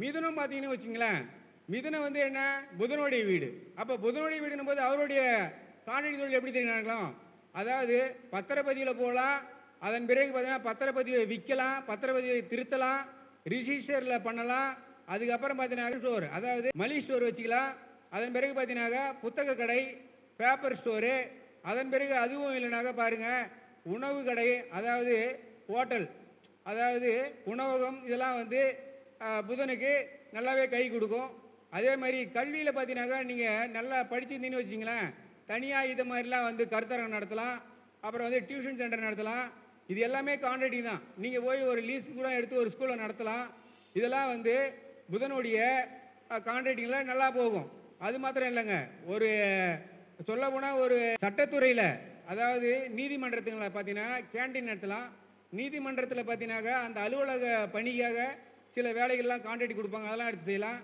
மிதுனம் பார்த்தீங்கன்னு வச்சுங்களேன். மிதுனம் வந்து என்ன? புதனுடைய வீடு. அப்போ புதனுடைய வீடுன்னும் போது அவருடைய காணொலி தொழில் எப்படி தெரியும் அதாவது பத்திரப்பதியில் போகலாம். அதன் பிறகு பார்த்தீங்கன்னா பத்திரப்பதிவை விற்கலாம். பத்திரப்பதிவை திருத்தலாம். ரிஜிஸ்டரில் பண்ணலாம். அதுக்கப்புறம் பார்த்தீங்கன்னா ஸ்டோர். அதாவது மளி ஸ்டோர் வச்சுக்கலாம். அதன் பிறகு பார்த்தீங்கன்னாக்கா புத்தக கடை பேப்பர் ஸ்டோரு. அதன் பிறகு அதுவும் இல்லைனாக்கா பாருங்கள் உணவு கடை அதாவது ஹோட்டல். அதாவது உணவகம் இதெல்லாம் வந்து புதனுக்கு நல்லாவே கை கொடுக்கும். அதே மாதிரி கல்வியில் பார்த்தீங்கன்னாக்கா நீங்கள் நல்லா படிச்சிருந்தீங்கன்னு வச்சிங்களேன் தனியாக இது மாதிரிலாம் வந்து கருத்தரங்கம் நடத்தலாம். அப்புறம் வந்து டியூஷன் சென்டர் நடத்தலாம். இது எல்லாமே கான்ட்ராக்டிங் தான். நீங்கள் போய் ஒரு லீஸ் கூட எடுத்து ஒரு ஸ்கூலில் நடத்தலாம். இதெல்லாம் வந்து புதனுடைய கான்ட்ராக்டிங்கில் நல்லா போகும். அது மாத்திரம் இல்லைங்க. ஒரு சொல்ல போனால் ஒரு சட்டத்துறையில் அதாவது நீதிமன்றத்துங்களை பார்த்தீங்கன்னா கேண்டீன் நடத்தலாம். நீதிமன்றத்தில் பார்த்தீங்கன்னாக்கா அந்த அலுவலக பணிக்காக சில வேலைகள்லாம் கான்ட்ராக்ட் கொடுப்பாங்க அதெல்லாம் எடுத்து செய்யலாம்.